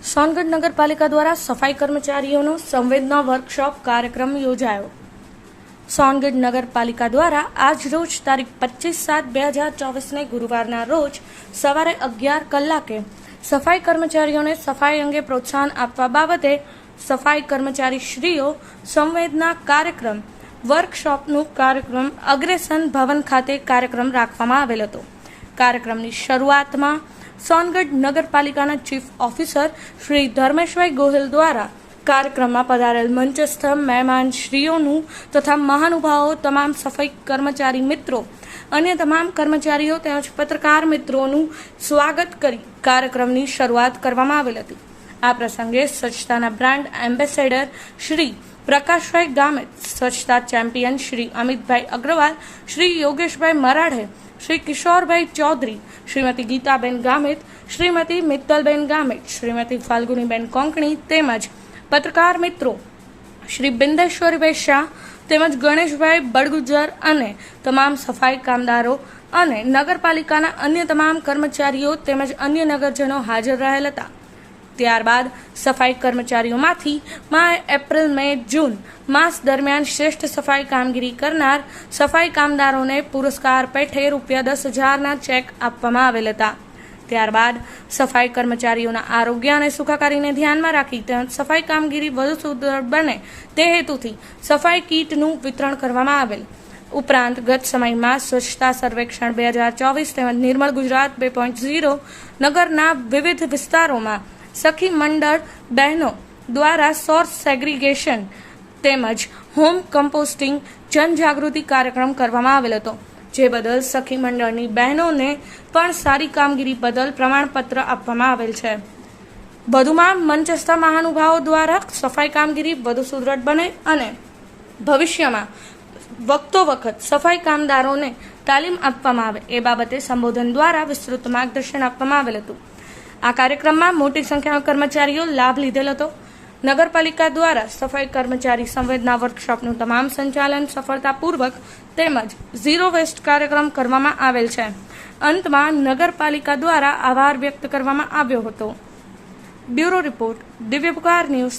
સોનગઢ નગરપાલિકા દ્વારા સફાઈ કર્મચારીઓનો સંવેદના વર્કશોપ કાર્યક્રમ યોજાયો. સોનગઢ નગરપાલિકા દ્વારા આજ રોજ તારીખ પચીસ સાત બે હજાર ચોવીસને ગુરુવારના રોજ સવારે અગિયાર કલાકે સફાઈ કર્મચારીઓને સફાઈ અંગે પ્રોત્સાહન આપવા બાબતે સફાઈ કર્મચારી શ્રીઓ સંવેદના કાર્યક્રમ, વર્કશોપનું કાર્યક્રમ, અગ્રેસન ભવન ખાતે કાર્યક્રમ રાખવામાં આવેલ હતો. કાર્યક્રમની શરૂઆતમાં સોનગઢ નગરપાલિકાના ચીફ ઓફિસર શ્રી ધર્મેશભાઈ ગોહિલ દ્વારા કાર્યક્રમમાં પધારેલ મંચસ્થ મહેમાન શ્રીઓનું તથા મહાનુભાવો તમામ સફાઈ કર્મચારી મિત્રો અન્ય તમામ કર્મચારીઓ તેમજ પત્રકાર મિત્રોનું સ્વાગત કરી કાર્યક્રમની શરૂઆત કરવામાં આવેલ હતી. આ પ્રસંગે સ્વચ્છતાના બ્રાન્ડ એમ્બેસેડર શ્રી પ્રકાશભાઈ ગામિત સ્વચ્છતા ચેમ્પિયન શ્રી અમિતભાઈ અગ્રવાલ, શ્રી યોગેશભાઈ મરાઠે શ્રી કિશોરભાઈ ચૌધરી, શ્રીમતી ગીતાબેન ગામિત, શ્રીમતી મિત્તલબેન ગામિત, શ્રીમતી ફાલ્ગુનીબેન કોંકણી તેમજ પત્રકાર મિત્રો શ્રી બિંદેશ્વરીભાઈ શાહ તેમજ ગણેશભાઈ બડગુજર અને તમામ સફાઈ કામદારો અને નગરપાલિકાના અન્ય તમામ કર્મચારીઓ તેમજ અન્ય નગરજનો હાજર રહેલ હતા. ત્યારબાદ સફાઈ કર્મચારીઓમાંથી મા એપ્રિલ, મે, જૂન માસ દરમિયાન શ્રેષ્ઠ સફાઈ કામગીરી કરનાર સફાઈ કામદારોને પુરસ્કાર પેઠે રૂપિયા દસ હજારના ચેક આપવામાં આવેલ હતા. ત્યારબાદ સફાઈ કર્મચારીઓના આરોગ્ય અને સુખાકારીને ધ્યાનમાં રાખી તેમજ સફાઈ કામગીરી વધુ સુદૃઢ બને તે હેતુથી સફાઈ કીટનું વિતરણ કરવામાં આવેલ. ઉપરાંત, ગત સમયમાં સ્વચ્છતા સર્વેક્ષણ બે હજાર ચોવીસ તેમજ નિર્મળ ગુજરાત બે પોઈન્ટ ઝીરો નગરના વિવિધ વિસ્તારોમાં સખી મંડળ બહેનો દ્વારા સોર્સ સેગ્રીગેશન તેમજ હોમ કમ્પોસ્ટિંગ જનજાગૃતિ કાર્યક્રમ કરવામાં આવેલ હતો. જે બદલ સખી મંડળની બહેનોને પણ સારી કામગીરી બદલ પ્રમાણપત્ર આપવામાં આવેલ છે. વધુમાં મંચસ્થ મહાનુભાવો દ્વારા સફાઈ કામગીરી વધુ સુદૃઢ બને અને ભવિષ્યમાં વખતો વખત સફાઈ કામદારોને તાલીમ આપવામાં આવે એ બાબતે સંબોધન દ્વારા વિસ્તૃત માર્ગદર્શન આપવામાં આવેલ હતું. આ કાર્યક્રમમાં મોટી સંખ્યામાં કર્મચારીઓ લાભ લીધેલ હતો. નગરપાલિકા દ્વારા સફાઈ કર્મચારી સંવેદના વર્કશોપનું તમામ સંચાલન સફળતાપૂર્વક તેમજ ઝીરો વેસ્ટ કાર્યક્રમ કરવામાં આવેલ છે. અંતમાં નગરપાલિકા દ્વારા આભાર વ્યક્ત કરવામાં આવ્યો હતો. બ્યુરો રિપોર્ટ દિવ્ય પુકાર ન્યૂઝ